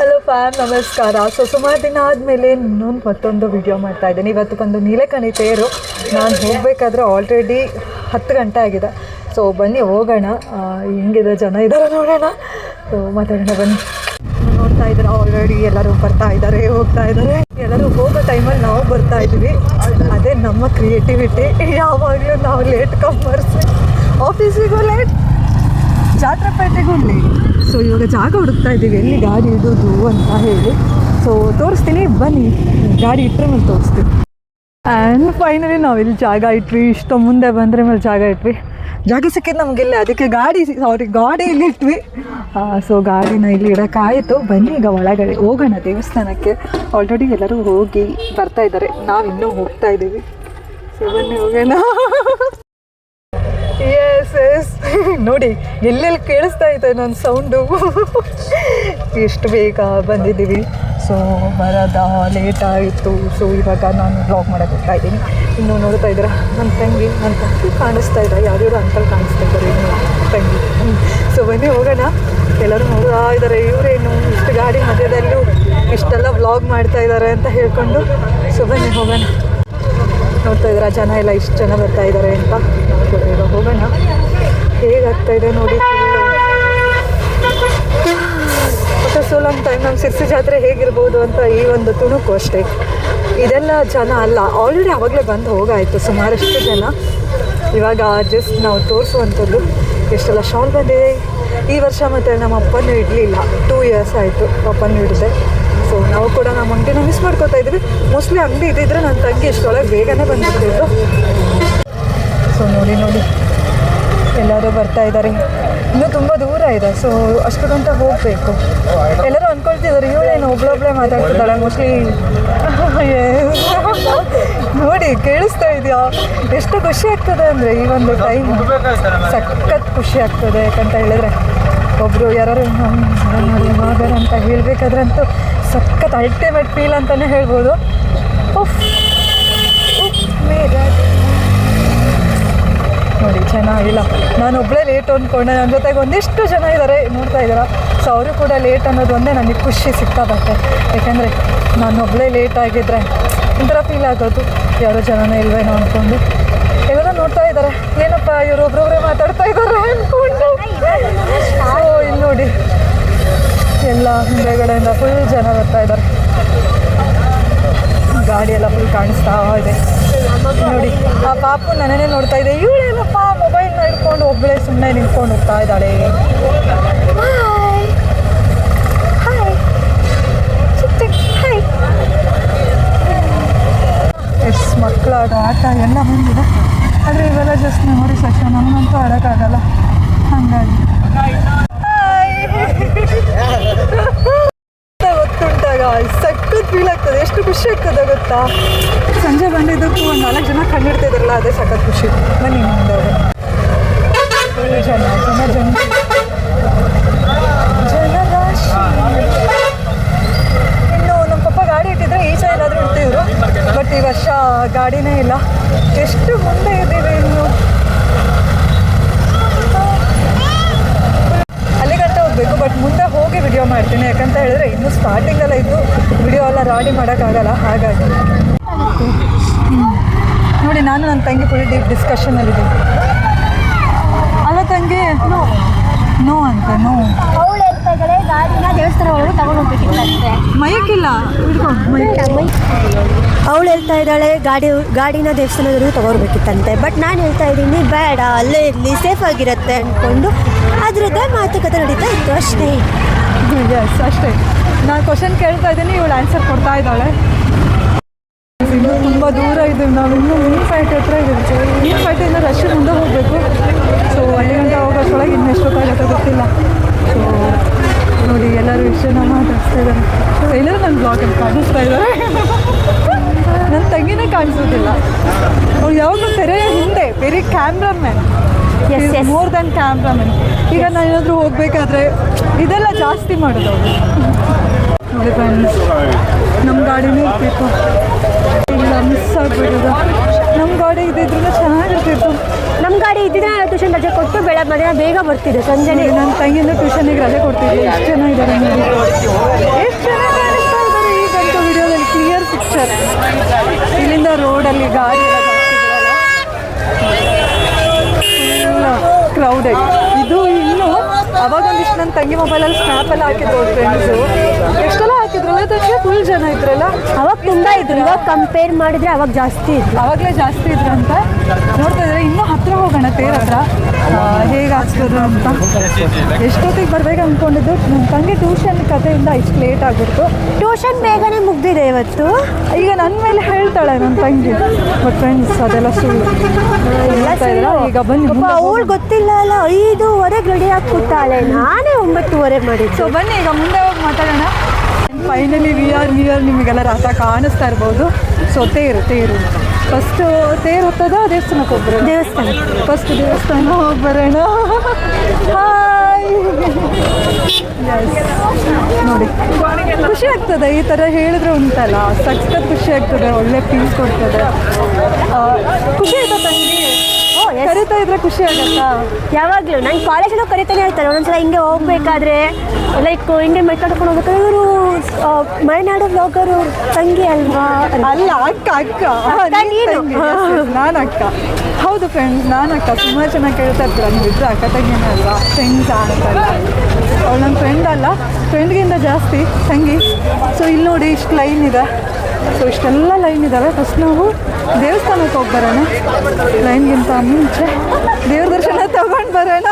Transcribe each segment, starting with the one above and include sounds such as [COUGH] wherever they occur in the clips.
Hello fam ನಮಸ್ಕಾರ. So ಸುಮಾರು ದಿನ ಆದಮೇಲೆ ಇನ್ನೊಂದು ಮತ್ತೊಂದು ವಿಡಿಯೋ ಮಾಡ್ತಾ ಇದ್ದೀನಿ. ಇವತ್ತು ಬಂದು ನೀಲಕಣಿ ತೇರು. ನಾನು ಹೋಗಬೇಕಾದ್ರೆ ಆಲ್ರೆಡಿ ಹತ್ತು ಗಂಟೆ ಆಗಿದೆ. ಸೊ ಬನ್ನಿ, ಹೋಗೋಣ. ಹೆಂಗಿದೆ ಜನ ಇದ್ದಾರೆ ನೋಡೋಣ. ಸೊ ಮಾತಾಡೋಣ, ಬನ್ನಿ. ನೋಡ್ತಾ ಇದ್ದಾರೆ? ಆಲ್ರೆಡಿ ಎಲ್ಲರೂ ಬರ್ತಾ ಇದ್ದಾರೆ, ಹೋಗ್ತಾ ಇದ್ದಾರೆ. ಎಲ್ಲರೂ ಹೋಗೋ ಟೈಮಲ್ಲಿ ನಾವು ಬರ್ತಾ ಇದ್ದೀವಿ. ಅದೇ ನಮ್ಮ ಕ್ರಿಯೇಟಿವಿಟಿ ಯಾವಾಗಲೂ ನಾವು ಲೇಟ್ ಕಮ್ಮರ್ಸ್ ಆಫೀಸಿಗೂ ಲೇಟ್ ಜಾತ್ರೆ ಪೇಟೆಗೂ ಲೇಟ್ ಸೊ ಇವಾಗ ಜಾಗ ಹುಡುಕ್ತಾ ಇದ್ದೀವಿ. ಎಲ್ಲಿ ಗಾಡಿ ಇಡೋದು ಅಂತ ಹೇಳಿ. ಸೊ ತೋರಿಸ್ತೀನಿ. ಬನ್ನಿ. ಗಾಡಿ ಇಟ್ಟರೆ ಮೇಲೆ ತೋರಿಸ್ತೀನಿ. ಆ್ಯಂಡ್ ಫೈನಲಿ ನಾವು ಇಲ್ಲಿ ಜಾಗ ಇಟ್ವಿ. ಇಷ್ಟು ಮುಂದೆ ಬಂದರೆ ಮೇಲೆ ಜಾಗ ಇಟ್ವಿ. ಜಾಗ ಸಿಕ್ಕಿದ್ದು ನಮಗಿಲ್ಲ. ಅದಕ್ಕೆ ಗಾಡಿ ಸಾರಿ ಗಾಡಿ ಇಲ್ಲಿ ಇಟ್ವಿ. ಸೊ ಗಾಡಿನ ಇಲ್ಲಿ ಇಡೋಕ್ಕಾಯಿತು. ಬನ್ನಿ ಈಗ ಒಳಗಡೆ. ಹೋಗೋಣ ದೇವಸ್ಥಾನಕ್ಕೆ. ಆಲ್ರೆಡಿ ಎಲ್ಲರೂ ಹೋಗಿ ಬರ್ತಾ ಇದ್ದಾರೆ. ನಾವು ಇನ್ನೂ ಹೋಗ್ತಾ ಇದ್ದೀವಿ. ಸೊ ಬನ್ನಿ ಹೋಗೋಣ. ಎಸ್ ಎಸ್ [LAUGHS] ನೋಡಿ, ಎಲ್ಲೆಲ್ಲಿ ಕೇಳಿಸ್ತಾ ಇದೆ ನನ್ನ ಸೌಂಡು [LAUGHS] ಎಷ್ಟು ಬೇಗ ಬಂದಿದ್ದೀವಿ. ಸೊ ಬರೋದ ಲೇಟ್ ಆಯಿತು. ಸೊ ಇವಾಗ ನಾನು ಬ್ಲಾಗ್ ಮಾಡೋಕೆ ಹೋಗ್ತಾ ಇದ್ದೀನಿ. ಇನ್ನು ನೋಡ್ತಾ ಇದ್ರೆ ನನ್ನ ತಂಗಿ ನನ್ನ ತಂಗಿ ಕಾಣಿಸ್ತಾ ಇದೆ ಯಾವ್ಯಾವ್ದು ಅಂಕಲ್ ಕಾಣಿಸ್ತಾ ಇದ್ದಾರೆ ಇನ್ನು ತಂಗಿ. ಸೊ ಬನ್ನಿ, ಹೋಗೋಣ. ಎಲ್ಲರೂ ನೋಡ್ತಾ ಇದ್ದಾರೆ. ಇವರೇನು ಇಷ್ಟು ಗಾಡಿ ಮಧ್ಯದಲ್ಲೂ ಇಷ್ಟೆಲ್ಲ ವ್ಲಾಗ್ ಮಾಡ್ತಾ ಇದ್ದಾರೆ ಅಂತ ಹೇಳ್ಕೊಂಡು. ಸೊ ಬನ್ನಿ, ಹೋಗೋಣ. ನೋಡ್ತಾ ಇದ್ದೀರಾ? ಜನ ಎಲ್ಲ ಇಷ್ಟು ಜನ ಬರ್ತಾ ಇದ್ದಾರೆ ಅಂತ ಈಗ ಹೋಗೋಣ. ಹೇಗಾಗ್ತಾ ಇದೆ ನೋಡಿ ಮತ್ತೆ ಸೊ ಲಾಂಗ್ ಟೈಮ್ ನಮ್ಮ ಸಿರ್ಸಿ ಜಾತ್ರೆ ಹೇಗಿರ್ಬೋದು ಅಂತ ಈ ಒಂದು ತುಣುಕು ಅಷ್ಟೇ. ಇದೆಲ್ಲ ಜನ ಅಲ್ಲ ಆಲ್ರೆಡಿ ಆವಾಗಲೇ ಬಂದು ಹೋಗಾಯಿತು ಸುಮಾರಷ್ಟು ಜನ. ಇವಾಗ ಜಸ್ಟ್ ನಾವು ತೋರಿಸುವಂಥದ್ದು ಎಷ್ಟೆಲ್ಲ ಶಾಲ್ ಬಂದಿದೆ. ಈ ವರ್ಷ ಮತ್ತು ನಮ್ಮ ಅಪ್ಪನೂ ಇಡಲಿಲ್ಲ. ಟೂ ಇಯರ್ಸ್ ಆಯಿತು ಅಪ್ಪನೂ ಹಿಡಿದೆ ಸೊ ನಾವು ಕೂಡ ನಮ್ಮ ಅಂಗಡಿನ ಮಿಸ್ ಮಾಡ್ಕೋತಾ ಇದ್ವಿ ಮೋಸ್ಟ್ಲಿ ಅಂಗಡಿ ಇದ್ದಿದ್ರೆ ನನ್ನ ತಂಗಿ ಇಷ್ಟೊಳಗೆ ಬೇಗನೆ ಬಂದಿರ್ತಿದ್ರು ಸೊ ನೋಡಿ ನೋಡಿ. ಎಲ್ಲರೂ ಬರ್ತಾ ಇದ್ದಾರೆ. ಇನ್ನೂ ತುಂಬ ದೂರ ಇದೆ ಸೊ ಅಷ್ಟು ಗಂಟ ಹೋಗಬೇಕು. ಎಲ್ಲರೂ ಅಂದ್ಕೊಳ್ತಿದ್ದಾರೆ ಇವಳೇನು ಒಬ್ಳೊಬ್ಳೆ ಮಾತಾಡ್ತಿದ್ದಾಳೆ ಮೋಸ್ಟ್ಲಿ [LAUGHS] ನೋಡಿ, ಕೇಳಿಸ್ತಾ ಇದೆಯಾ? ಎಷ್ಟು ಖುಷಿ ಆಗ್ತದೆ ಅಂದರೆ ಈ ಒಂದು ಟೈಮ್ ಸಖತ್ ಖುಷಿ ಆಗ್ತದೆ ಯಾಕಂತ ಹೇಳಿದ್ರೆ. ಒಬ್ಬರು ಯಾರು ಮಗನ ಅಂತ ಹೇಳಬೇಕಾದ್ರಂತೂ ಸಖತ್ ಅಲ್ಟಿಮೇಟ್ ಫೀಲ್ ಅಂತಲೇ ಹೇಳ್ಬೋದು. ನೋಡಿ, ಚೆನ್ನಾಗಿಲ್ಲ. ನಾನು ಒಬ್ಬಳೇ ಲೇಟ್ ಅಂದ್ಕೊಂಡೆ ನನ್ನ ಜೊತೆಗೆ ಒಂದಿಷ್ಟು ಜನ ಇದ್ದಾರೆ ನೋಡ್ತಾ ಇದ್ದೀರಾ? ಸೊ ಅವರು ಕೂಡ ಲೇಟ್ ಅನ್ನೋದು ಒಂದೇ ನನಗೆ ಖುಷಿ ಸಿಕ್ಕಾಬಟ್ಟೆ ಯಾಕೆಂದರೆ ನಾನು ಒಬ್ಬಳೇ ಲೇಟ್ ಆಗಿದ್ದರೆ ಒಂಥರ ಫೀಲ್ ಆಗೋದು. ಯಾರೋ ಜನನೇ ಇಲ್ವೇನೋ ಅಂದ್ಕೊಂಡು ಎಲ್ಲರೂ ನೋಡ್ತಾ ಇದ್ದಾರೆ. ಏನಪ್ಪ ಇವರು ಒಬ್ರೊಬ್ಬರೇ ಮಾತಾಡ್ತಾ ಇದ್ದಾರೆ ಅಂದ್ಕೊಂಡು. ಓ ಇಲ್ಲಿ ನೋಡಿ. ಎಲ್ಲ ಹಿಂದೆಗಡೆಯಿಂದ ಫುಲ್ ಜನ ಬರ್ತಾ ಇದ್ದಾರೆ. ಗಾಡಿ ಎಲ್ಲ ಫುಲ್ ಕಾಣಿಸ್ತಾ ಇದೆ. ನೋಡಿ ಆ ಪಾಪು ನನ್ನೇ ನೋಡ್ತಾ ಇದೆ. ಇವಳೇನಪ್ಪ ಮೊಬೈಲ್ನ ಹಿಡ್ಕೊಂಡು ಒಬ್ಬಳೇ ಸುಮ್ಮನೆ ನಿಂತ್ಕೊಂಡು ಹೋಗ್ತಾ ಇದ್ದಾಳೆ. ಎಷ್ಟು ಮಕ್ಕಳ ಆಟ ಎಲ್ಲ ಬಂದಿದೆ. ಆದರೆ ಇವೆಲ್ಲ ಜಸ್ಟ್ ಮೆಮೊರಿ ಸೆಕ್ಷನ್ ನಮಗಂತೂ ಆಡೋಕ್ಕಾಗಲ್ಲ. ಹಾಗಾಗಿ. ಸಖತ್ ಫೀಲ್ ಆಗ್ತದೆ. ಎಷ್ಟು ಖುಷಿ ಆಗ್ತದೆ ಗೊತ್ತಾ? ಸಂಜೆ ಬಂದಿದ್ದಕ್ಕೂ ಒಂದು ನಾಲ್ಕು ಜನ ಕಂಡಿಡ್ತಿದ್ರಲ್ಲ ಅದೇ ಸಖತ್ ಖುಷಿ. ಬನ್ನಿ ಮುಂದೆ. ಹೋಗೋಣ. full ಜನ ಜನ. ಇನ್ನು ನಮ್ಮ ಪಪ್ಪ ಗಾಡಿ ಇಟ್ಟಿದ್ರೆ ಈಚೆ ಎಲ್ಲಾದರೂ ಇಡ್ತಿದ್ರು ಬಟ್ ಈ ವರ್ಷ ಗಾಡಿನೇ ಇಲ್ಲ. ಎಷ್ಟು ಮುಂದೆ ಇದ್ದೀವಿ ಇನ್ನು ಅಲ್ಲಿ ಗಂಟ ಹೋಗಬೇಕು ಬಟ್ ಮುಂದೆ ಹೋಗಿ ವಿಡಿಯೋ ಮಾಡ್ತೀನಿ. ಯಾಕಂತ ಹೇಳಿದ್ರೆ ಇನ್ನೂ ಸ್ಟಾರ್ಟಿಂಗಲ್ಲ ಇದ್ದು ವಿಡಿಯೋ ಎಲ್ಲ ರಾಡಿ ಮಾಡೋಕ್ಕಾಗಲ್ಲ. ಹಾಗಾಗಿ. ನೋಡಿ ನಾನು ನನ್ನ ತಂಗಿ ಫುಲ್ ಡೀಪ್ ಡಿಸ್ಕಷನಲ್ಲಿದ್ದೀನಿ ಅಲ್ಲ ತಂಗಿ ನೋ ಅಂತ ನೋ ಅವಳು ಹೇಳ್ತಾ ಇದ್ದಾಳೆ ಗಾಡಿನ ದೇವಸ್ಥಾನ ಒಳಗೆ ತಗೊಂಡು ಹೋಗ್ಬೇಕಿತ್ತಂತೆ ಮೈಕಿಲ್ಲ ಅವಳು ಹೇಳ್ತಾ ಇದ್ದಾಳೆ ಗಾಡಿ ಗಾಡಿನ ದೇವಸ್ಥಾನದವರೆಗೂ ತಗೋರ್ಬೇಕಿತ್ತಂತೆ ಬಟ್ ನಾನು ಹೇಳ್ತಾ ಇದ್ದೀನಿ ಬೇಡ ಅಲ್ಲೇ ಇರಲಿ ಸೇಫ್ ಆಗಿರುತ್ತೆ ಅಂದ್ಕೊಂಡು ಅದ್ರದ್ದೇ ಮಾತುಕತೆ ನಡೀತಾ ಇತ್ತು ಅಷ್ಟೇ. [LAUGHS] ಎಸ್ ಅಷ್ಟೇ. ನಾನು ಕ್ವಶನ್ ಕೇಳ್ತಾ ಇದ್ದೀನಿ, ಇವಳು ಆನ್ಸರ್ ಕೊಡ್ತಾ ಇದ್ದಾಳೆ. ಇನ್ನೂ ತುಂಬ ದೂರ ಇದ್ದೀವಿ ನಾವು ಇನ್ನೂ ಮೀನ್ ಫೈಟ್ ಹತ್ರ ಇದ್ದೀವಿ ಮೀನ್ ಫೈಟಿಂದ ರಶ್ ಮುಂದೆ ಹೋಗಬೇಕು. ಸೊ ಅಲ್ಲಿ ಗಂಟೆ ಹೋಗೋಷ್ಟೊಳಗೆ ಇನ್ನು ಎಷ್ಟೊತ್ತಾಗುತ್ತೆ ಗೊತ್ತಿಲ್ಲ. ಸೊ ನೋಡಿ, ಎಲ್ಲರೂ ವಿಷಯನ ಮಾತಾಡ್ತಿದ್ದಾರೆ ಸೊ ಎಲ್ಲರೂ ನನ್ನ ಬ್ಲಾಗಲ್ಲಿ ಕಾಣಿಸ್ತಾ ಇದ್ದಾರೆ. ನನ್ನ ತಂಗಿನೇ ಕಾಣಿಸೋದಿಲ್ಲ ಅವ್ರು ಯಾವಾಗಲೂ ತೆರೆಯ ಹಿಂದೆ, ಬೇರೆ ಕ್ಯಾಮ್ರಾಮ್ಯಾನ್ ಮೋರ್ ದನ್ ಕ್ಯಾಮ್ರಾಮನ್ ಈಗ ನಾನು ಏನಾದರೂ ಹೋಗಬೇಕಾದ್ರೆ ಇದೆಲ್ಲ ಜಾಸ್ತಿ ಮಾಡೋದು ನೋಡಿ ಫ್ರೆಂಡ್ಸ್ ನಮ್ಮ ಗಾಡಿನೇ ಇರ್ತಿತ್ತು ಇಲ್ಲ ಮಿಸ್ ಆಗ್ಬಿಡೋದು. ನಮ್ಮ ಗಾಡಿ ಇದ್ದಿದ್ರೂ ಚೆನ್ನಾಗಿರ್ತಿತ್ತು. ನಮ್ಮ ಗಾಡಿ ಇದ್ದಿದ್ರೆ ಟ್ಯೂಷನ್ ರಜೆ ಕೊಟ್ಟು ಬೆಳಗ್ಗೆ ಮಧ್ಯಾಹ್ನ ಬೇಗ ಬರ್ತಿದೆ ಸಂಜೆನೇ. ನನ್ನ ತಂಗಿಯಿಂದ ಟ್ಯೂಷನಿಗೆ ರಜೆ ಕೊಡ್ತಿದ್ದೆ ಎಷ್ಟು ಜನ ಇದ್ದಾರೆ ನೋಡಿ. ಎಷ್ಟು ವಿಡಿಯೋದಲ್ಲಿ ಕ್ಲಿಯರ್ ಪಿಕ್ಚರ್ ಇಲ್ಲಿಂದ ರೋಡಲ್ಲಿ ಗಾಡಿ ಕ್ರೌಡೆಡ್ ಇದು ಇನ್ನು ಅವಾಗ ಒಂದಿಷ್ಟು ನನ್ನ ತಂಗಿ ಮೊಬೈಲಲ್ಲಿ ಸ್ನ್ಯಾಪಲ್ಲಿ ಹಾಕಿದ್ರು ಫ್ರೆಂಡ್ಸು ಎಷ್ಟೆಲ್ಲ ಹಾಕಿದ್ರಲ್ಲ ತಂಗಿ ಫುಲ್ ಜನ ಇದ್ರಲ್ಲ? ಅವಾಗ ತುಂಬ ಇದ್ರು ಇವಾಗ ಕಂಪೇರ್ ಮಾಡಿದ್ರೆ ಅವಾಗ ಜಾಸ್ತಿ ಇದ್ರು. ಅವಾಗಲೇ ಜಾಸ್ತಿ ಇದ್ರು ಅಂತ? ನೋಡ್ತಾ ಇದ್ರೆ ಇನ್ನೂ ಹತ್ರ ಹೋಗೋಣ ತೇರ್ ಹತ್ರ. ಹೇಗೆ ಹಾಕ್ಸಿದ್ರು ಅಂತ? ಎಷ್ಟೊತ್ತಿಗೆ ಬರ್ಬೇಕು ಅಂದ್ಕೊಂಡಿದ್ದು ನನ್ನ ತಂಗಿ ಟ್ಯೂಷನ್ ಕಥೆಯಿಂದ ಇಷ್ಟು ಲೇಟ್ ಆಗ್ಬಿಡ್ತು. ಟ್ಯೂಷನ್ ಬೇಗನೆ ಮುಗ್ದಿದೆ ಇವತ್ತು. ಈಗ ನನ್ನ ಮೇಲೆ ಹೇಳ್ತಾಳೆ ನನ್ನ ತಂಗಿ ಬಟ್ ಫ್ರೆಂಡ್ಸ್ ಅದೆಲ್ಲ ಸುಳ್ಳು? ಈಗ ಬನ್ನಿ. ಅವಳು ಗೊತ್ತಿಲ್ಲ ಅಲ್ಲ ಐದೂವರೆಗೆ ರೆಡಿ ಆಗಿ ಕೂತಾಳೆ ನಾನೇ ಒಂಬತ್ತುವರೆ ಮಾಡಿದ್ದು. ಸೊ ಬನ್ನಿ ಈಗ ಮುಂದೆ ಹೋಗಿ ಮಾತಾಡೋಣ. Finally V R V R ನಿಮಗೆಲ್ಲ ರಥ ಕಾಣಿಸ್ತಾ ಇರ್ಬೋದು. ಸೊ ತೇರು ತೇರು ಫಸ್ಟ್ ತೇರು ಹೊತ್ತದ ದೇವಸ್ಥಾನಕ್ಕೆ ಹೋಗ್ಬರ ದೇವಸ್ಥಾನ ಫಸ್ಟ್ ದೇವಸ್ಥಾನ ಹೋಗಿ ಬರೋಣ ಹಾಯ್ ನೋಡಿ ಖುಷಿ ಆಗ್ತದೆ ಈ ಥರ ಹೇಳಿದ್ರೆ ಉಂಟಲ್ಲ ಸಖತ್ ಖುಷಿ ಆಗ್ತದೆ ಒಳ್ಳೆ ಫೀಲ್ ಕೊಡ್ತದೆ. ಖುಷಿ ಆಯ್ತಾ ತಂಗಿ? ಓ ಎಸ್ ಕರಿತಾ ಇದ್ರೆ ಖುಷಿ ಆಗುತ್ತಾ? ಯಾವಾಗಲೂ. ನಾನು ಕಾಲೇಜಲ್ಲೂ ಕರಿತಾನೆ ಇರ್ತಾರೆ. ಒಂದೊಂದ್ಸಲ ಹಿಂಗೆ ಹೋಗ್ಬೇಕಾದ್ರೆ ಲೈಕ್ ಹಿಂಗೆ ಮಾತಾಡ್ಕೊಂಡು ಹೋಗ್ಬೇಕಾದ್ರೆ ಇವರು ಮಲೆನಾಡು ಬ್ಲಾಗರು ತಂಗಿ ಅಲ್ವಾ? ಅಲ್ಲ ಅಕ್ಕ ಅಕ್ಕ. ನೀನು. ನಾನು? ಅಕ್ಕ. ಹೌದು ಫ್ರೆಂಡ್ಸ್ ನಾನು ಅಕ್ಕ. ತುಂಬ ಚೆನ್ನಾಗಿ ಕೇಳ್ತಾ ಇರ್ತೀರ ಇದ್ರೆ ಅಕ್ಕ ತಂಗಿನೇ ಅಲ್ವಾ? ಫ್ರೆಂಡ್ಸ್ ಅಂತಲ್ಲ ಅವಳು ನನ್ನ ಫ್ರೆಂಡ್ ಅಲ್ಲ. ಫ್ರೆಂಡ್ಗಿಂತ ಜಾಸ್ತಿ ತಂಗಿ. ಸೊ ಇಲ್ಲಿ ನೋಡಿ ಇಷ್ಟು ಲೈನ್ ಇದೆ. ಸೊ ಇಷ್ಟೆಲ್ಲ ಲೈನ್ ಇದ್ದಾವೆ ಫಸ್ಟ್ ನಾವು ದೇವಸ್ಥಾನಕ್ಕೆ ಹೋಗಿ ಬರೋಣ. ಲೈನ್ಗಿಂತ ಮುಂಚೆ. ದೇವ್ರ ದರ್ಶನ ತಗೊಂಡು ಬರೋಣ.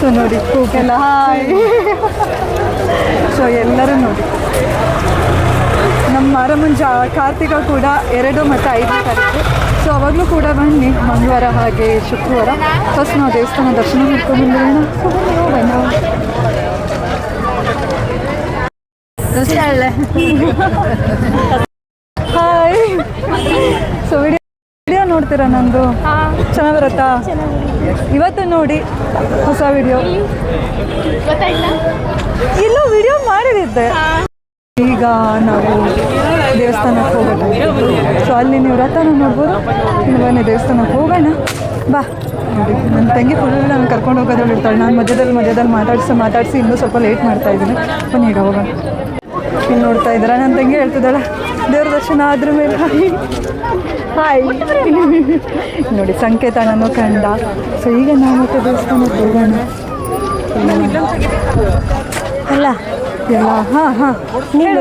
ಸೊ ನೋಡಿ ಕೂಕೆಲ್ಲ ಹಾಯ್. ಸೊ ಎಲ್ಲರೂ ನೋಡಿ. ನಮ್ಮ ಮಾರಮ್ಮನ ಕಾರ್ತಿಕ ಕೂಡ ಎರಡು ಮತ್ತು ಐದನೇ ತಾರೀಕು. ಸೊ ಅವಾಗಲೂ ಕೂಡ ಬನ್ನಿ, ಮಂಗಳವಾರ ಹಾಗೆ ಶುಕ್ರವಾರ. ಫಸ್ಟ್ ನಾವು ದೇವಸ್ಥಾನ ದರ್ಶನ ಮಾಡ್ಕೊಂಡು ಬಂದಿರೋಣ ಸೊ ಬನ್ನಿ ಸೊ ವಿಡಿಯೋ ವಿಡಿಯೋ ನೋಡ್ತೀರಾ ನಂದು? ಚೆನ್ನಾಗಿ ಬರುತ್ತಾ? ಇವತ್ತು ನೋಡಿ ಹೊಸ ವಿಡಿಯೋ. ಇಲ್ಲೂ? ವಿಡಿಯೋ ಮಾಡಿದ್ದೆ ಈಗ ನಾವು ದೇವಸ್ಥಾನಕ್ಕೆ ಹೋಗೋಣ. ಸೊ ಅಲ್ಲಿ ನೀವು ರಥನ ನೋಡ್ಬೋದು. ಬನ್ನಿ ದೇವಸ್ಥಾನಕ್ಕೆ ಹೋಗೋಣ. ಬಾ. ನೋಡಿ ನನ್ನ ತಂಗಿ ಫುಲ್ ನಾನು ಕರ್ಕೊಂಡು ಹೋಗೋದ್ರಲ್ಲಿ ಇರ್ತಾಳೆ. ನಾನು ಮಧ್ಯದಲ್ಲಿ ಮಧ್ಯದಲ್ಲಿ ಮಾತಾಡಿಸಿ ಮಾತಾಡಿಸಿ ಇನ್ನೂ ಸ್ವಲ್ಪ ಲೇಟ್ ಮಾಡ್ತಾ ಇದ್ದೀನಿ. ಬನ್ನಿ ಈಗ ಹೋಗೋಣ. ಇಲ್ಲಿ ನೋಡ್ತಾ ಇದ್ದೀರಾ? ನನ್ನ ತಂಗಿ ಹೇಳ್ತಿದ್ದಾಳೆ. ದೇವ್ರ ದರ್ಶನ ಆದ್ರ ಮೇಲೆ. ಹಾಯ್ ನೋಡಿ ಸಂಕೇತ ನಾನು ಕಂಡ. ಸೊ ಈಗ ನಾವು ಮತ್ತೆ ದೇವಸ್ಥಾನಕ್ಕೆ ಹೋಗೋಣ. ಅಲ್ಲ ಎಲ್ಲ ಹಾಂ ಹಾಂ. ನೀನು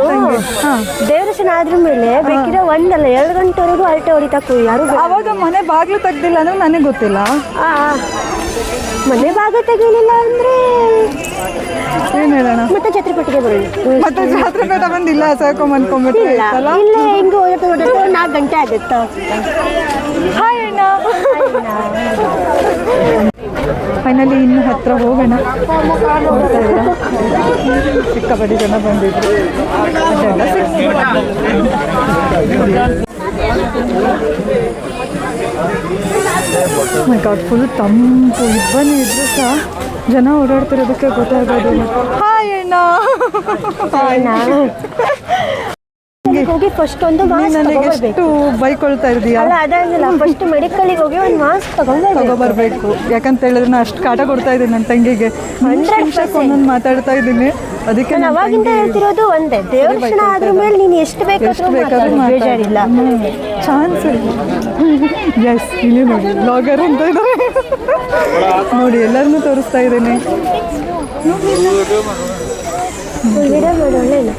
ಹಾಂ. ದೇವದರ್ಶನ ಆದ್ರ ಮೇಲೆ ಬೇಕಿದ್ರೆ ಒಂದಲ್ಲ ಎರಡು ಗಂಟೆವರೆಗೂ ಅಲ್ಟೆ ಹೊಡಿತಾಕು ಯಾರು ಅವಾಗ ಮನೆ ಬಾಗಿಲು ತೆಗ್ದಿಲ್ಲ ಅಂದ್ರೆ ನನಗೆ ಗೊತ್ತಿಲ್ಲ. ಆ, ಮನೆ ಬಾಗಿಲು ತೆಗಿಲಿಲ್ಲ ಅಂದ್ರೆ ಏನು ಹೇಳೋಣ? ಮತ್ತೆ ಛತ್ರಪತಿಗೆ ಬರೋದು ಮತ್ತೆ ಬೇಡ ಬಂದಿಲ್ಲ ಸಾಕೊಂಡ್ ಅನ್ಕೊಂಡ್ಬಿಟ್ರೆ ಇಲ್ಲ. ಇಲ್ಲ ಹಿಂಗೆ ಹೋಗುತ್ತೆ ಹೋಗುತ್ತೆ ನಾಲ್ಕು ಗಂಟೆ ಆಗುತ್ತೆ? ಹಾಯ್ ಅಣ್ಣ ಫೈನಲಿ ಇನ್ನು ಹತ್ರ ಹೋಗೋಣ. ನೋಡ್ತಾ ಜನ ಬಂದಿದ್ರು. ಮೈ ಗಾಡ್ ಫುಲ್ ತಂಪು. ಇಬ್ಬನಿ ಇದ್ರು ಸಹ ಜನ ಓಡಾಡ್ತಿರೋದಕ್ಕೆ ಗೊತ್ತಾಗೋದಿಲ್ಲ. ಹಾಯ್ ಅಣ್ಣ. ಹೋಗಿ ಫಸ್ಟ್ ಒಂದು ನನಗೆ ಎಷ್ಟು ಬೈಕೊಳ್ತಾ ಇದೆಯಾ ಅಲ್ಲ ಅದಾಗಿಲ್ಲ ಫಸ್ಟ್ ಮೆಡಿಕಲ್ಗೆ ಹೋಗಿ ಒಂದು ಮಾಸ್ಕ್ ತಗೊಂಡು ಬರಬೇಕು ಯಾಕಂತ ಹೇಳಿದ್ರೆ ನಾನು ಅಷ್ಟು ಕಾಟ ಕೊಡ್ತಾ ಇದ್ದೀನಿ ನನ್ನ ತಂಗಿಗೆ. ಒಂದೊಂದು ಮಾತಾಡ್ತಾ ಇದ್ದೀನಿ. ಅದಕ್ಕೆ ನಾನು ಅವಾಗಿಂದ ಹೇಳ್ತಿರೋದು ಒಂದೇ. ದೇವದರ್ಶನ ಆದ್ರ ಮೇಲೆ ನೀನು ಎಷ್ಟು ಬೇಕಾದ್ರೂ ಬೇಕಾದ್ರೂ ಬೇಜಾರಿಲ್ಲ. ಚಾನ್ಸ್ ಎಸ್ ಇಲ್ಲಿ. ನೋಡಿ ಬ್ಲಾಗರ್ ಅಂತ ಇದ್ದಾರೆ. ನೋಡಿ ಎಲ್ಲರನ್ನೂ ತೋರಿಸ್ತಾ ಇದ್ದೀನಿ. ವಿಡಿಯೋ ಮಾಡಿ ಒಳ್ಳೆಯಲ್ಲ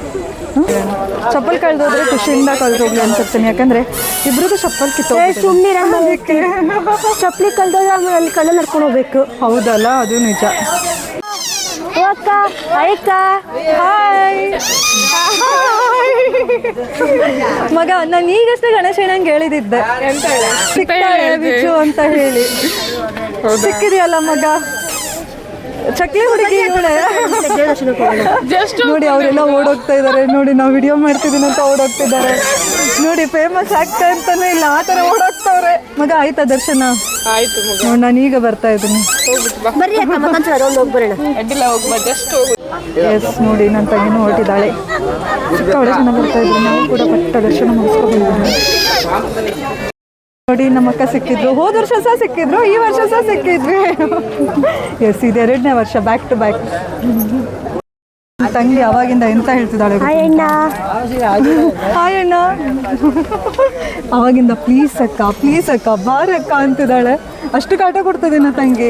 ಚಪ್ಪಲ್ ಕಳೆದೋದ್ರೆ ಖುಷಿಯಿಂದ ಕಳೆದೋಗ್ಲಿ ಅನ್ಸುತ್ತೇನೆ. ಯಾಕಂದ್ರೆ ಇಬ್ರಿಗೂ ಚಪ್ಪಲ್ ಕಿತ್ತೋ ಸುಮ್ಮನೆ [LAUGHS] ಚಪ್ಪಲಿ ಕಳೆದೋದ್ರೆ ಅಲ್ಲಿ ಕಳ್ಳ ನಡ್ಕೊಂಡು ಹೋಗ್ಬೇಕು. ಹೌದಲ್ಲ ಅದು ನಿಜ. ಓ ಅಕ್ಕ ಅಯ್ಯಕ್ಕ ಹಾಯ್. [LAUGHS] ಮಗ ನಾನು ಈಗಷ್ಟೇ ಗಣೇಶ ಹೇಳಂಗೆ ಹೇಳಿದ್ದೆ ಬಿಚ್ಚು ಅಂತ ಹೇಳಿ. ಸಿಕ್ಕಿದೆಯಲ್ಲ ಮಗ? ಚಕ್ಲಿ ಹುಡುಗಿ ನೋಡಿ ಅವರೆಲ್ಲ ಓಡೋಗ್ತಾ ಇದ್ದಾರೆ ನೋಡಿ ನಾವು ವಿಡಿಯೋ ಮಾಡ್ತಿದ್ದೀನಿ ಅಂತ ಓಡೋಗ್ತಿದ್ದಾರೆ. ನೋಡಿ ಫೇಮಸ್ ಆಗ್ತಾ ಅಂತಾನೆ ಇಲ್ಲ ಆ ಥರ ಓಡೋಗ್ತವ್ರೆ. ಮಗ ಆಯ್ತಾ ದರ್ಶನ? ಆಯ್ತು ಮಗ. ನೋಡಿ ನಾನು ಈಗ ಬರ್ತಾ ಇದ್ದೀನಿ. ಎಸ್ ನೋಡಿ ನನ್ನ ತಂಗಿನೂ ಹೊರಟಿದ್ದಾಳೆ. ಸಿಕ್ಕಾವಳೆ ಜನ ಬರ್ತಾ ಇದ್ರು. ನಾವು ಕೂಡ ಪಟ್ಟ ದರ್ಶನ ಮುಗಿಸ್ಕೊಂಡು ನೋಡಿ ನಮ್ಮಕ್ಕ ಸಿಕ್ಕಿದ್ರು. ಹೋದ ವರ್ಷ ಸಹ ಸಿಕ್ಕಿದ್ರು ಈ ವರ್ಷ ಸಹ ಸಿಕ್ಕಿದ್ವಿ. ಎಸ್ ಇದು ಎರಡನೇ ವರ್ಷ ಬ್ಯಾಕ್ ಟು ಬ್ಯಾಕ್ ತಂಗಿ ಅವಾಗಿಂದ ಎಂತ ಹೇಳ್ತಿದ್ದಾಳೆ ಗೊತ್ತಾ? ಹಾಯ್ ಅಣ್ಣ. ಹಾಯ್ ಅಣ್ಣ. ಅವಾಗಿಂದ ಪ್ಲೀಸ್ ಅಕ್ಕ ಪ್ಲೀಸ್ ಅಕ್ಕ ಬಾರಕ್ಕ ಅಂತಿದ್ದಾಳೆ. ಅಷ್ಟು ಕಾಟ ಕೊಡ್ತದೆ ನನ್ನ ತಂಗಿ.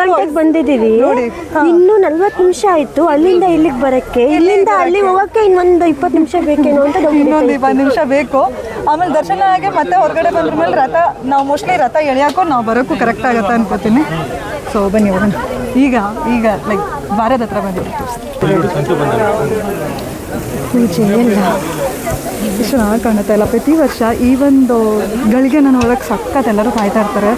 ಗಂಟೆಗೆ ಬಂದಿದ್ದೀವಿ. ನೋಡಿ, ಇನ್ನು ನಲ್ವತ್ತು ನಿಮಿಷ ಆಯ್ತು. ಅಲ್ಲಿಂದ ಇಲ್ಲಿಗೆ ಬರಕ್ಕೆ. ಇಲ್ಲಿಂದ ಅಲ್ಲಿ ಹೋಗಕ್ಕೆ ಇನ್ನೊಂದು ಇಪ್ಪತ್ತು ನಿಮಿಷ ಬೇಕೇನೋ ಅಂತ [LAUGHS] ಇನ್ನೊಂದು. ಇಪ್ಪತ್ತು ನಿಮಿಷ ಬೇಕು. ಆಮೇಲೆ ದರ್ಶನ ಆಗಿ ಮತ್ತೆ ಹೊರಗಡೆ ಬಂದ್ರ ಮೇಲೆ ರಥ ನಾವು ಮೋಸ್ಟ್ಲಿ ರಥ ಎಳೆಯಾಕೋ ನಾವು ಬರೋಕ್ಕೂ ಕರೆಕ್ಟ್ ಆಗುತ್ತೆ ಅನ್ಕೋತೀನಿ. ಸೊ ಬನ್ನಿ ಹೋಗೋಣ. ಈಗ ಈಗ ಲೈಕ್ ಬಾರದ ಹತ್ರ ಬಂದಿದ್ದೀವಿ. ಪೂಜೆ ಎಲ್ಲ ಇಷ್ಟು ಚೆನ್ನಾಗಿ ಕಾಣುತ್ತೆ ಅಲ್ಲ ಪ್ರತಿ ವರ್ಷ ಈ ಒಂದು ಗಳಿಗೆ ನಾನು ಒಳಗೆ ಸಖತ್ ಎಲ್ಲರೂ ಕಾಯ್ತಾ ಇರ್ತಾರೆ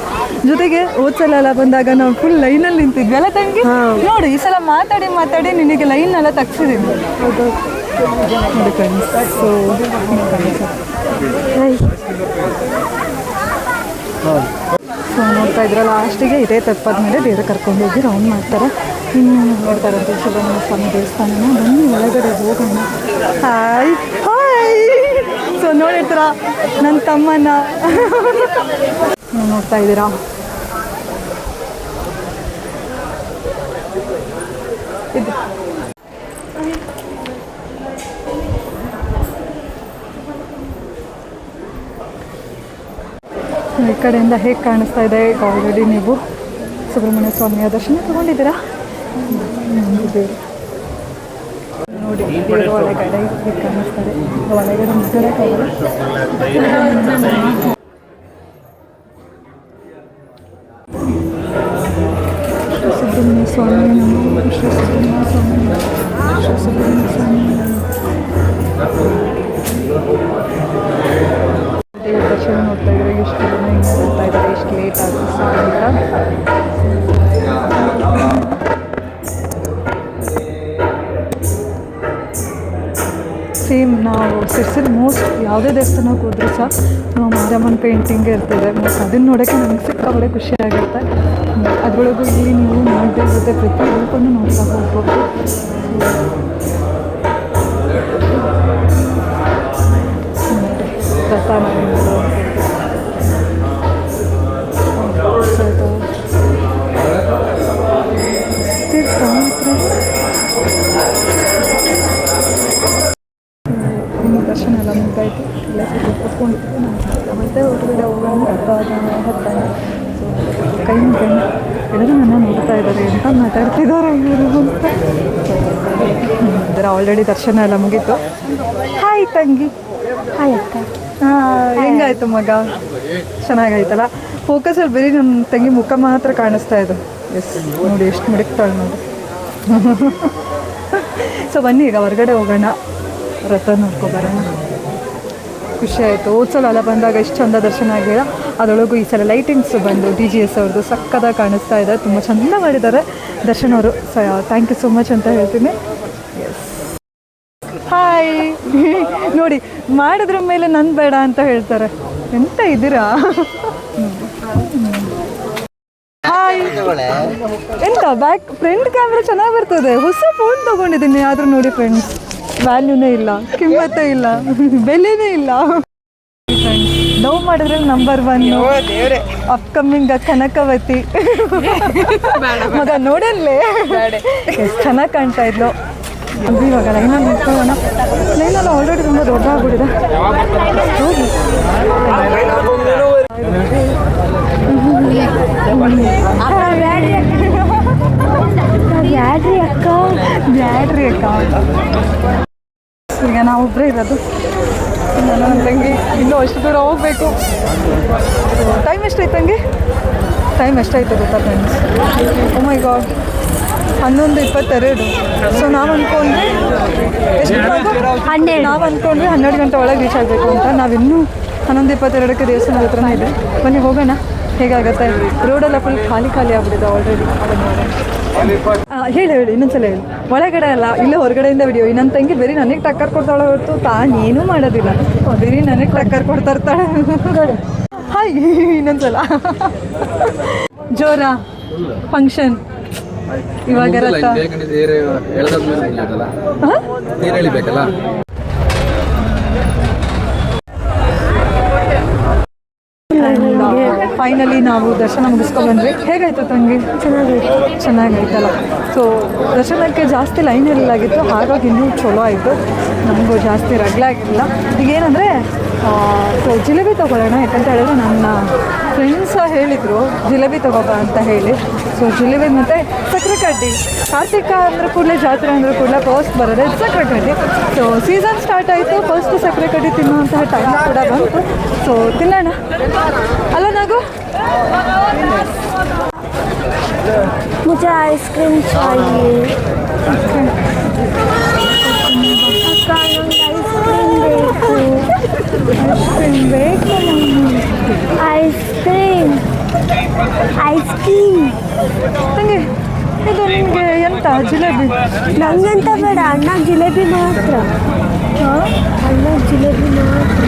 ಜೊತೆಗೆ ಓದ್ಸಲ ಸಲ ಎಲ್ಲ ಬಂದಾಗ ನಾವು ಫುಲ್ ಲೈನಲ್ಲಿ ನಿಂತಿದ್ವಿ. ಅಲ್ಲ ತಂಗಿ ನೋಡು ಈ ಸಲ ಮಾತಾಡಿ ಮಾತಾಡಿ ನಿನಗೆ ಲೈನ್ ಎಲ್ಲ ಫ್ರೆಂಡ್ಸ್ ಸೊ. ಸೊ ನೋಡ್ತಾ ಇದ್ರೆ ಲಾಸ್ಟಿಗೆ ಇದೇ ತಪ್ಪದ ಮೇಲೆ ಬೇರೆ ಕರ್ಕೊಂಡು ಹೋಗಿ ರೌಂಡ್ ಮಾಡ್ತಾರೆ. ಇನ್ನು ನೋಡ್ತಾರಂತೆ ಸುಬ್ರಹ್ಮಣ್ಯ ಸ್ವಾಮಿ ದೇವಸ್ಥಾನನ ಬನ್ನಿ ಒಳಗಡೆ ಹೋಗೋಣ ಹಾಯ್ ಹಾಯ್ ಸೊ ನೋಡಿರ್ತೀರ ನನ್ನ ತಮ್ಮನ ನೋಡ್ತಾ ಇದ್ದೀರಾ ಇದು ಈ ಕಡೆಯಿಂದ ಹೇಗೆ ಕಾಣಿಸ್ತಾ ಇದೆ ಆಲ್ರೆಡಿ ನೀವು ಸುಬ್ರಹ್ಮಣ್ಯ ಸ್ವಾಮಿಯ ದರ್ಶನ ತಗೊಂಡಿದ್ದೀರಾ. ನೋಡಿ ದೇವ್ರು ಒಳಗಡೆ ಹೇಗೆ ಕಾಣಿಸ್ತಾರೆ ಒಳಗಡೆ ಮುಗ್ಗಡಕ್ಕಾಗಲ್ಲ ಶ್ರೀ ಸುಬ್ರಹ್ಮಣ್ಯ ಸ್ವಾಮಿ ನಮೋ ಶ್ರೀ ಸುಬ್ರಹ್ಮಣ್ಯ ಸ್ವಾಮಿ ನಮೋ ಶ್ರೀ ಸುಬ್ರಹ್ಮಣ್ಯ ಸ್ವಾಮಿ ಸಿರ್ಸಿಲ್ ಮೋಸ್ಟ್ ಯಾವುದೇ ದೇವಸ್ಥಾನಕ್ಕೆ ಹೋದ್ರೂ ಸಹ ಮಾರಮ್ಮನ ಪೇಂಟಿಂಗೇ ಇರ್ತದೆ. ಮತ್ತು ಅದನ್ನು ನೋಡೋಕ್ಕೆ ನಮಗೆ ಸಿಕ್ಕಾಬಳೆ ಖುಷಿ ಆಗುತ್ತೆ ಅದರೊಳಗೂ ಇಲ್ಲಿ ನೀವು ಮಾಡದೇ ಇರುತ್ತೆ ಪ್ರತಿ ರೂಪನ್ನು ನೋಡ್ತಾ ಹೋಗ್ಬೋದು. ಆಲ್ರೆಡಿ ದರ್ಶನ ಎಲ್ಲ ಮುಗೀತು. ಹಾಯ್ ತಂಗಿ. ಹಾಯ್ ಅಕ್ಕ. ಹೆಂಗಾಯ್ತು ಮಗ? ಚೆನ್ನಾಗಾಯ್ತಲ್ಲ? ಫೋಕಸಲ್ಲಿ ಬರೀ ನಮ್ಮ ತಂಗಿ ಮುಖ ಮಾತ್ರ ಕಾಣಿಸ್ತಾ ಇದೆ. ಎಸ್ ನೋಡಿ ಎಷ್ಟು ಮುಡಿಕ್ತಾಳೆ ನೋಡಿ. [LAUGHS] ಸೊ ಬನ್ನಿ ಈಗ ಹೊರಗಡೆ ಹೋಗೋಣ. ರಥ ನೋಡ್ಕೊಬರೋಣ ಖುಷಿ ಆಯಿತು. ಹೋದ ಎಲ್ಲ ಬಂದಾಗ ಎಷ್ಟು ಚಂದ ದರ್ಶನ ಆಗಿಲ್ಲ ಅದರೊಳಗೂ ಈ ಸಲ ಲೈಟಿಂಗ್ಸ್ ಬಂದು ಡಿ ಜಿ ಎಸ್ ಅವ್ರದ್ದು ಸಕ್ಕದಾಗಿ ಕಾಣಿಸ್ತಾ ಇದೆ. ತುಂಬ ಚಂದ ಮಾಡಿದ್ದಾರೆ ದರ್ಶನ್ ಅವರು so thank you so much ಅಂತ ಹೇಳ್ತೀನಿ. ಹಾಯ್ [LAUGHS] ನೋಡಿ ಮಾಡಿದ್ರ ಮೇಲೆ ನನ್ ಬೇಡ ಅಂತ ಹೇಳ್ತಾರೆ. ಎಂತ ಇದ್ದೀರಾ? ಹಾಯ್ ಎಂತ ಬ್ಯಾಕ್ ಫ್ರಂಟ್ ಕ್ಯಾಮ್ರಾ ಚೆನ್ನಾಗಿ ಬರ್ತದೆ. ಹೊಸ ಫೋನ್ ತಗೊಂಡಿದ್ದೀನಿ ಆದ್ರೂ ನೋಡಿ ಫ್ರೆಂಡ್ಸ್ ವ್ಯಾಲ್ಯೂನೇ ಇಲ್ಲ ಕಿಮ್ಮತ್ತೇ ಇಲ್ಲ ಬೆಲೆನೇ ಇಲ್ಲ. ಲವ್ ಮಾಡಿದ್ರೆ ನಂಬರ್ ಒನ್ ಅಪ್ಕಮಿಂಗ್ ಕನಕವತಿ. [LAUGHS] ಮಗ ನೋಡಲ್ಲೇ? ಎಷ್ಟು ಚೆನ್ನಾಗಿ ಕಾಣ್ತಾ ಇದ್ಲು. ಅದು ಇವಾಗ ಲೈನಲ್ಲಿ ನಿಂತ್ಕೊಳ್ಳೋಣ. ಲೈನಲ್ಲಿ ಆಲ್ರೆಡಿ ತುಂಬ ದೊಡ್ಡದಾಗ್ಬಿಟ್ಟಿದೆ ಹೋಗಿ. ಬ್ಯಾಡ್ರಿ ಅಕ್ಕ ಬ್ಯಾಟ್ರಿ ಅಕ್ಕ ಈಗ ನಾವು ಒಬ್ಬರೇ ಇರೋದು. ನಾನು ನನ್ನ ತಂಗಿ. ಇನ್ನೂ ಅಷ್ಟು ದೂರ ಹೋಗ್ಬೇಕು. ಟೈಮ್ ಎಷ್ಟಾಯ್ತು ತಂಗಿ? ಟೈಮ್ ಎಷ್ಟಾಯ್ತು ಗೊತ್ತಾ ಫ್ರೆಂಡ್ಸ್ ಓ ಮೈ ಗಾಡ್ ಹನ್ನೊಂದು ಇಪ್ಪತ್ತೆರಡು. ಸೊ ನಾವು ಅಂದ್ಕೊಂಡ್ರೆ ಎಷ್ಟು ಹನ್ನೆರಡು. ನಾವು ಅಂದ್ಕೊಂಡ್ರೆ ಹನ್ನೆರಡು ಗಂಟೆ ಒಳಗೆ ರೀಚ್ ಆಗಬೇಕು ಅಂತ. ನಾವಿನ್ನೂ ಹನ್ನೊಂದು ಇಪ್ಪತ್ತೆರಡಕ್ಕೆ ದೇವಸ್ಥಾನ ಹತ್ರ ಇದೆ. ಬನ್ನಿ ಹೋಗೋಣ. ಹೇಗಾಗುತ್ತೆ? ರೋಡೆಲ್ಲ ಫುಲ್ ಖಾಲಿ ಖಾಲಿ ಆಗ್ಬಿಟ್ಟಿದೆ ಆಲ್ರೆಡಿ ಹೇಳಿ ಹೇಳಿ ಇನ್ನೊಂದ್ಸಲ ಹೇಳಿ. ಒಳಗಡೆ ಅಲ್ಲ ಇಲ್ಲ ಹೊರಗಡೆಯಿಂದ ವಿಡಿಯೋ ಇನ್ನೊಂದು ತಂಗಿ ಬರೀ ನನಗೆ ಟಕ್ಕರ್ ಕೊಡ್ತಾಳೆ ಹೊರತು ತಾನೇನೂ ಮಾಡೋದಿಲ್ಲ. ಬರೀ ನನಗೆ ಟಕ್ಕರ್ ಕೊಡ್ತಾ ಇರ್ತಾಳೆ. [LAUGHS] ಹಾಯ್ ಇನ್ನೊಂದ್ಸಲ. ಜೋರ ಫಂಕ್ಷನ್ ಇವಾಗ ರಥ ನೀರು ಎಳಿಬೇಕಲ್ಲ? ಫೈನಲಿ ನಾವು ದರ್ಶನ ಮುಗಿಸ್ಕೊಂಡು ಬಂದ್ವಿ. ಹೇಗಾಯ್ತು ತಂಗಿ? ಚೆನ್ನಾಗಿತ್ತು ಚೆನ್ನಾಗಿತ್ತಲ್ಲ ಸೊ ದರ್ಶನಕ್ಕೆ ಜಾಸ್ತಿ ಲೈನ್ ಇರಲಾಗಿತ್ತು ಹಾಗಾಗಿ ಇನ್ನೂ ಚಲೋ ಆಯಿತು. ನಮಗೂ ಜಾಸ್ತಿ ರಗ್ಲಾಗಿಲ್ಲ ಈಗ ಏನಂದರೆ ಸೊ ಜಿಲೇಬಿ ತಗೊಳ್ಳೋಣ ಯಾಕಂತ ಹೇಳಿದ್ರೆ ನನ್ನ ಫ್ರೆಂಡ್ಸ ಹೇಳಿದರು ಜಿಲೇಬಿ ತೊಗೋಬ ಅಂತ ಹೇಳಿ. ಸೊ ಜಿಲೇಬಿ ಮತ್ತು ಸಕ್ಕರೆ ಕಡ್ಡಿ ಕಾರ್ತಿಕ ಅಂದ್ರೆ ಕೂಡಲೇ ಜಾತ್ರೆ ಅಂದ್ರೆ ಕೂಡಲೇ ಫಸ್ಟ್ ಬರೋದೇ ಸಕ್ಕರೆ ಕಡ್ಡಿ ಸೊ ಸೀಸನ್ ಸ್ಟಾರ್ಟ್ ಆಯಿತು ಫಸ್ಟ್ ಸಕ್ಕರೆ ಕಡ್ಡಿ ತಿನ್ನುವಂತಹ ಟೈಮ್ ಕೂಡ ಬಂತು ಸೊ ತಿನ್ನೋಣ ಅಲ್ಲ ನಾಗು ಮುಜೆ ಐಸ್ ಕ್ರೀಮ್ चाहिए ಅಕ್ಕ ನಂಗೆ ಐಸ್ ಕ್ರೀಮ್ ಬೇಕು ಐಸ್ ಕ್ರೀಮ್ ತಂಗಿ ಇದು ನಿಮಗೆ ಎಂತ ಜಿಲೇಬಿ? ನಂಗಂತ ಬೇಡ ಅಣ್ಣ ಜಿಲೇಬಿ ಮಾತ್ರ. ಅಣ್ಣ ಜಿಲೇಬಿ ಮಾತ್ರ.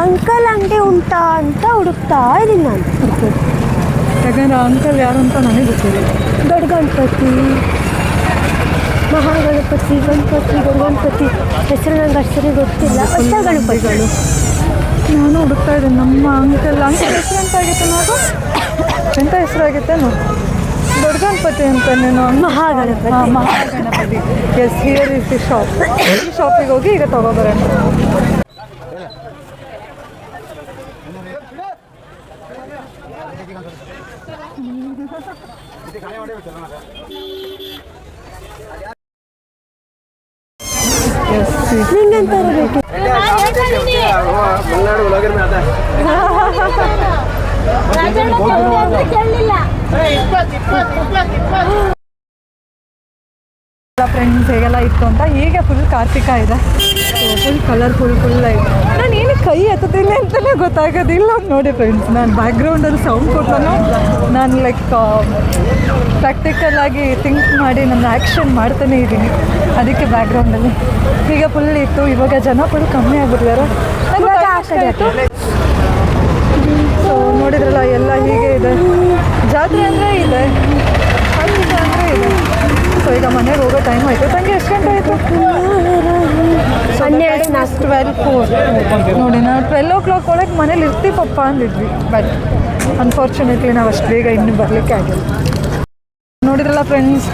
ಅಂಕಲ್ ಅಂಗಡಿ ಉಂಟಾ ಅಂತ ಹುಡುಕ್ತಾ ಇದ್ದೀನಿ ನಾನು. ಯಾಕಂದ್ರೆ ಅಂಕಲ್ ಯಾರು ಅಂತ ನನಗೆ ಗೊತ್ತಿಲ್ಲ. ದೊಡ್ಡ ಗಣಪತಿ ಮಹಾಗಣಪತಿ ಗಣಪತಿ ಗಣಪತಿ. ಹೆಸರು ನಂಗೆ ಅಷ್ಟೇ ಗೊತ್ತಿಲ್ಲ. ಹೊಸ ಗಣಪತಿಗಳು ನಾನು ಹುಡುಕ್ತಾ ಇದ್ದೀನಿ. ನಮ್ಮ ಅಂಕಲ್ ಅಂಕಲ್ ಹೆಸರು ಎಂತ ಆಗಿತ್ತು ನಾವು ಎಂತ ನೋಡು ದೊಡ್ಡ ಗಣಪತಿ ಅಂತ ನೀನು ಮಹಾಗಣಪತಿ ಹಾಂ Mahaganapati yes here is the shop ಈ ಶಾಪಿಗೆ ಹೋಗಿ ಈಗ ತಗೋಬರೋಣ. ಎಸ್ ನಿಂಗೆಂತ ಬೇಕು ಫ್ರೆಂಡ್ಸ್ ಹೇಗೆಲ್ಲ ಇತ್ತು ಅಂತ? ಹೀಗೆ ಫುಲ್ ಕಾರ್ತಿಕ ಇದೆ. ಫುಲ್ ಕಲರ್ಫುಲ್ ಫುಲ್ ನಾನು ಏನು ಕೈ ಎತ್ತದಿಲ್ಲ ಅಂತಲೇ ಗೊತ್ತಾಗೋದಿಲ್ಲ. ನೋಡಿ ಫ್ರೆಂಡ್ಸ್ ನಾನು ಬ್ಯಾಕ್ಗ್ರೌಂಡಲ್ಲಿ ಸೌಂಡ್ ಕೊಟ್ಟನು ನಾನು ಲೈಕ್ ಪ್ರಾಕ್ಟಿಕಲ್ ಆಗಿ ಥಿಂಕ್ ಮಾಡಿ ನನ್ನ ಆ್ಯಕ್ಷನ್ ಮಾಡ್ತಾನೆ ಇದ್ದೀನಿ. ಅದಕ್ಕೆ ಬ್ಯಾಕ್ಗ್ರೌಂಡಲ್ಲಿ ಈಗ ಫುಲ್ ಇತ್ತು ಇವಾಗ ಜನ ಫುಲ್ ಕಮ್ಮಿ ಆಗಿಬಿಟ್ಟಿದ್ದಾರೆ ಸೊ ನೋಡಿದ್ರಲ್ಲ ಎಲ್ಲ ಹೀಗೆ ಇದೆ. ಜಾತ್ರೆ ಅಂದರೆ ಇದೆ. ಅಂದರೆ ಇದೆ. ಸೊ ಈಗ ಮನೆಗೆ ಹೋಗೋ ಟೈಮ್ ಆಯಿತು. ತಂಗಿ ಎಷ್ಟು ಗಂಟೆ ಆಯಿತು? ಹನ್ನೆರಡು ನಾಲ್ಕು. ಟ್ವೆಲ್ ಫೋರ್ ನೋಡಿ ನಾವು ಟ್ವೆಲ್ ಓ ಕ್ಲಾಕ್ ಒಳಗೆ ಮನೇಲಿ ಇರ್ತೀವಿ ಪಪ್ಪ ಅಂದಿದ್ವಿ ಬಟ್ ಅನ್ಫಾರ್ಚುನೇಟ್ಲಿ ನಾವು ಅಷ್ಟು ಬೇಗ ಇನ್ನೂ ಬರಲಿಕ್ಕೆ ಆಗಿಲ್ಲ. ನೋಡಿದ್ರಲ್ಲ ಫ್ರೆಂಡ್ಸ್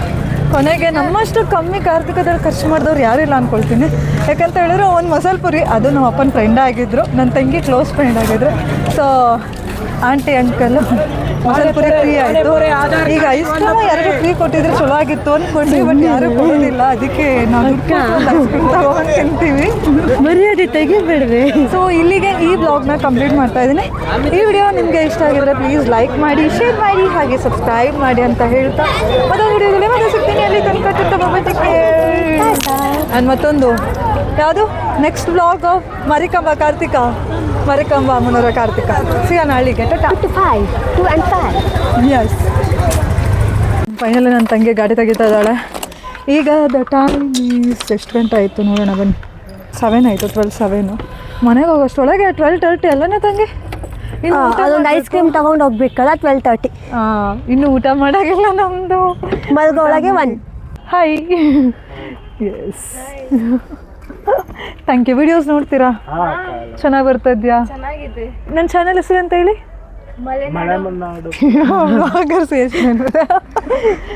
ಕೊನೆಗೆ ನಮ್ಮಷ್ಟು ಕಮ್ಮಿ ಕಾರ್ತಿಕದಲ್ಲಿ ಖರ್ಚು ಮಾಡಿದವ್ರು ಯಾರಿಲ್ಲ ಅಂದ್ಕೊಳ್ತೀನಿ ಯಾಕಂತ ಹೇಳಿದ್ರೆ ಒಂದು ಮಸಾಲೆ ಪುರಿ ಅದು ನಮ್ಮ ಅಪ್ಪನ ಫ್ರೆಂಡ್ ಆಗಿದ್ರು ನನ್ನ ತಂಗಿ ಕ್ಲೋಸ್ ಫ್ರೆಂಡ್ ಆಗಿದ್ರು. So aunty uncle masala puri free ಆಯಿತು. ಈಗ ಇಷ್ಟು ಯಾರಿಗೂ ಫ್ರೀ ಕೊಟ್ಟಿದ್ರೆ ಚಲೋ ಆಗಿತ್ತು ಅಂದ್ಕೊಂಡ್ವಿ ಬಟ್ ಯಾರು ಕೊಡೋದಿಲ್ಲ. ಅದಕ್ಕೆ ನಾವು ತಿಂತೀವಿ ಮರ್ಯಾದೆ ತೆಗಿಬೇಡ್ರಿ ಸೊ ಇಲ್ಲಿಗೆ ಈ ಬ್ಲಾಗ್ನ ಕಂಪ್ಲೀಟ್ ಮಾಡ್ತಾ ಇದ್ದೀನಿ. ಈ ವಿಡಿಯೋ ನಿಮಗೆ ಇಷ್ಟ ಆಗಿದ್ರೆ ಪ್ಲೀಸ್ ಲೈಕ್ ಮಾಡಿ ಶೇರ್ ಮಾಡಿ ಹಾಗೆ ಸಬ್ಸ್ಕ್ರೈಬ್ ಮಾಡಿ ಅಂತ ಹೇಳ್ತಾ ಮತ್ತೊಂದು ವಿಡಿಯೋದಲ್ಲಿ ಮತ್ತೆ ಸಿಗ್ತೀನಿ. ಅಲ್ಲಿ ತನಕ ಆ್ಯಂಡ್ ಮತ್ತೊಂದು. ಯಾವುದು? ನೆಕ್ಸ್ಟ್ ಬ್ಲಾಗ್ ಮರಿಕಂಬ ಕಾರ್ತಿಕ ಮರಿಕಂಬ ಮುನ್ನೂರ ಕಾರ್ತಿಕ ಸಿಗ ನಾಳಿಗೆ tata two five two and five yes finally ನನ್ನ ತಂಗಿ ಗಾಡಿ ತೆಗಿತಾ ಇದ್ದಾಳೆ ಈಗ ದ ಟೈಮ್ ಈಸ್ ಎಷ್ಟು ಗಂಟೆ ಆಯಿತು ನೋಡೋಣ ಬನ್ನಿ. ಸೆವೆನ್ ಆಯಿತು ಟ್ವೆಲ್ ಸೆವೆನು ಮನೆಗೆ ಹೋಗೋಷ್ಟೊಳಗೆ ಟ್ವೆಲ್ ತರ್ಟಿ ಅಲ್ಲನೇ ತಂಗಿ? ಅದೊಂದು ಐಸ್ ಕ್ರೀಮ್ ತಗೊಂಡು ಹೋಗ್ಬೇಕಲ್ಲ ಟ್ವೆಲ್ ತರ್ಟಿ ಇನ್ನು ಊಟ ಮಾಡೋಕ್ಕಿಲ್ಲ ನಮ್ಮದು ಮಲ್ಗೊಳಗೆ one hi yes thank you videos ನೋಡ್ತೀರಾ? ಚೆನ್ನಾಗಿ ಬರ್ತಾ ಇದೆಯಾ? ಚೆನ್ನಾಗಿದೆ. ನನ್ನ ಚಾನಲ್ ಹೆಸರು ಅಂತ ಹೇಳಿ? ಮಲೆನಾಡು. ಎಷ್ಟು [LAUGHS]